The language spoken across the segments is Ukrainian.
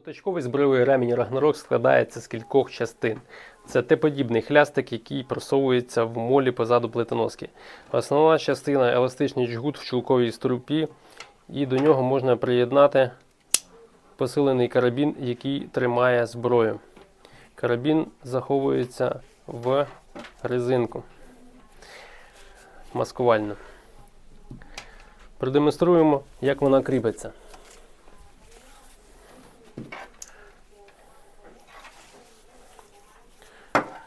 Моточковий збройовий ремінь Рагнарок складається з кількох частин. Це Т-подібний хлястик, який просовується в молі позаду плитоноски. Основна частина еластичний джгут в чулковій струпі, і до нього можна приєднати посилений карабін, який тримає зброю. Карабін заховується в резинку маскувальну. Продемонструємо, як вона кріпиться.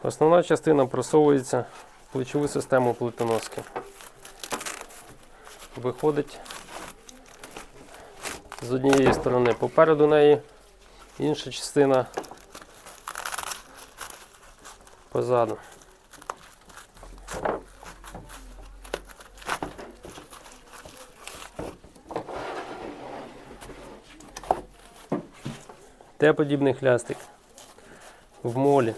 Основна частина просовується в плечову систему плитоноски. Виходить з однієї сторони попереду неї, інша частина позаду. Т-подібний хлястик в молі.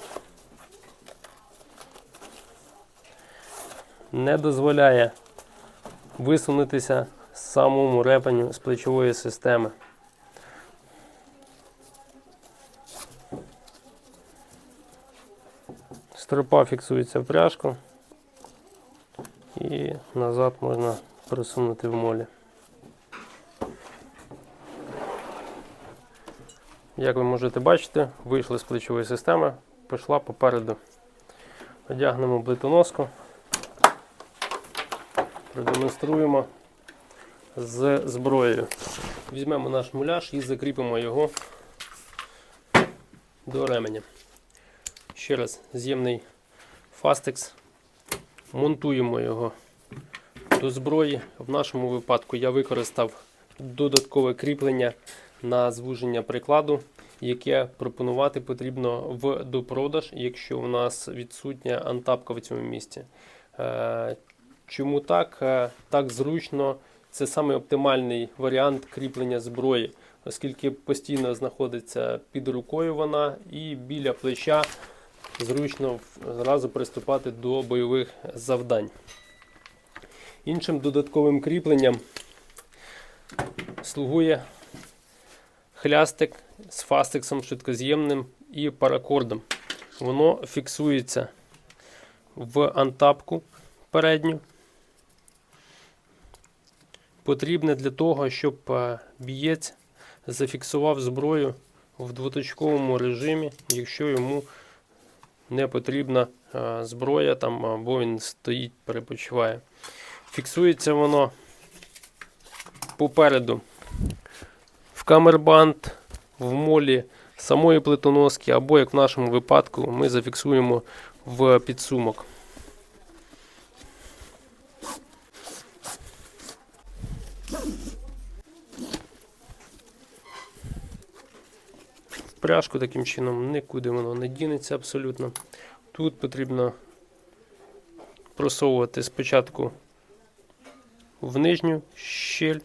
Не дозволяє висунутися самому репанню з плечової системи. Стропа фіксується в пряжку і назад можна просунути в молі. Як ви можете бачити, вийшли з плечової системи, пішла попереду. Одягнемо плитоноску продемонструємо з зброєю. Візьмемо наш муляж і закріпимо його до ременя. Ще раз з'ємний фастекс. Монтуємо його до зброї. В нашому випадку я використав додаткове кріплення на звуження прикладу, яке пропонувати потрібно в допродаж, якщо у нас відсутня антапка в цьому місці. Чому так? Е, Так зручно. Це саме оптимальний варіант кріплення зброї, оскільки постійно знаходиться під рукою вона і біля плеча зручно зразу приступати до бойових завдань. Іншим додатковим кріпленням слугує хлястик з фастексом швидкоз'ємним і паракордом. Воно фіксується в антапку передню потрібне для того, щоб е, бієць зафіксував зброю в двоточковому режимі, якщо йому не потрібна е, зброя, там, або він стоїть, перепочиває. Фіксується воно попереду в камербанд, в молі самої плитоноски, або, як в нашому випадку, ми зафіксуємо в підсумок. Пряжку таким чином нікуди воно не дінеться абсолютно. Тут потрібно просовувати спочатку в нижню щель,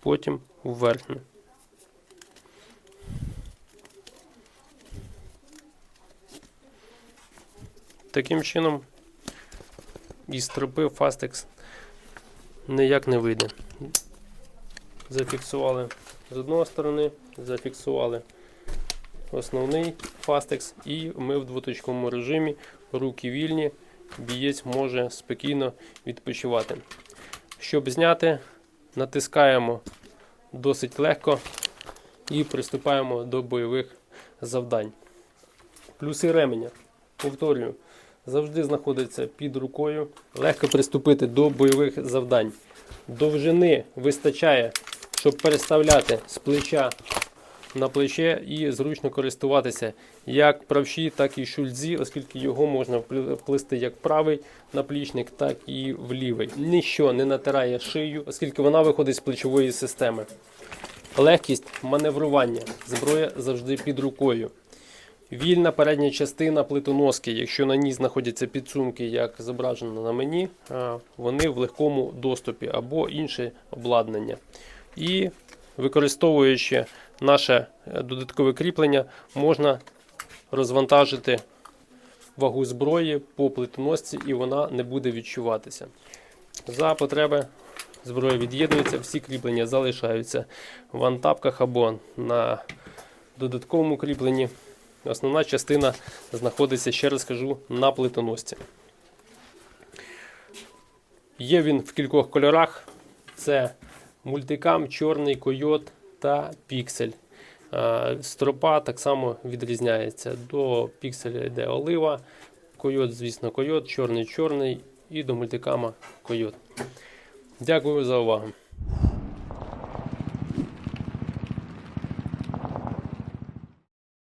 потім в верхню. Таким чином із стропи Fastex ніяк не вийде. Зафіксували з одної сторони, зафіксували основний фастекс і ми в двоточковому режимі, руки вільні, бієць може спокійно відпочивати. Щоб зняти, натискаємо досить легко і приступаємо до бойових завдань. Плюси ременя. Повторюю, завжди знаходиться під рукою. Легко приступити до бойових завдань. Довжини вистачає щоб переставляти з плеча на плече і зручно користуватися як правші, так і шульдзі, оскільки його можна вплисти як правий наплічник, так і в лівий. Ніщо не натирає шию, оскільки вона виходить з плечової системи. Легкість маневрування. Зброя завжди під рукою. Вільна передня частина плитоноски, якщо на ній знаходяться підсумки, як зображено на мені, вони в легкому доступі або інше обладнання. І використовуючи наше е, додаткове кріплення, можна розвантажити вагу зброї по плитоносці і вона не буде відчуватися. За потреби зброя від'єднується, всі кріплення залишаються в антапках або на додатковому кріпленні. Основна частина знаходиться, ще раз кажу, на плитоносці. Є він в кількох кольорах: це мультикам, чорний, койот та піксель. Стропа так само відрізняється. До пікселя йде олива, койот, звісно, койот, чорний чорний і до мультикама койот. Дякую за увагу.